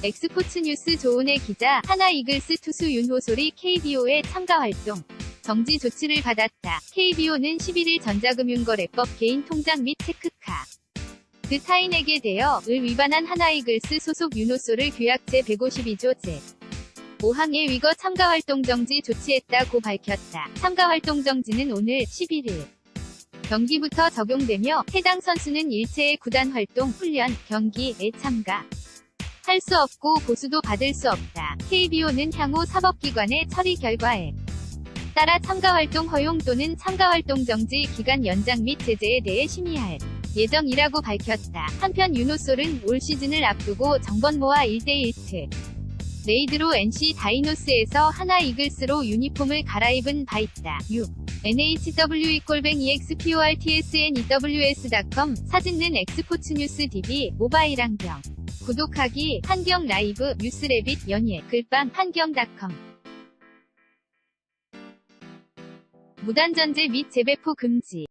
엑스포츠 뉴스 조은혜 기자, 하나 이글스 투수 윤호솔이 KBO에 참가 활동. 정지 조치를 받았다. KBO는 11일 전자금융거래법 개인 통장 및 체크카. 그 타인에게 대여 을 위반한 하나 이글스 소속 윤호솔을 규약 제 152조 제 5항의 위거 참가 활동 정지 조치했다고 밝혔다. 참가 활동 정지는 오늘 11일 경기부터 적용되며 해당 선수는 일체의 구단 활동, 훈련, 경기에 참가 할수 없고 보수도 받을 수 없다. KBO는 향후 사법기관의 처리 결과에 따라 참가활동 허용 또는 참가활동 정지 기간 연장 및 제재에 대해 심의할 예정이라고 밝혔다. 한편 윤호솔은 올 시즌을 앞두고 정번모와 1대1 트 레이드로 NC 다이노스에서 하나 이글스로 유니폼을 갈아입은 바 있다. 6. nhwe-exportsnews.com 사진는 엑스포츠뉴스 DB 모바일 환경. 구독하기 한경 라이브 뉴스레빗 연예 글밤 한경닷컴. 무단전제 및 재배포 금지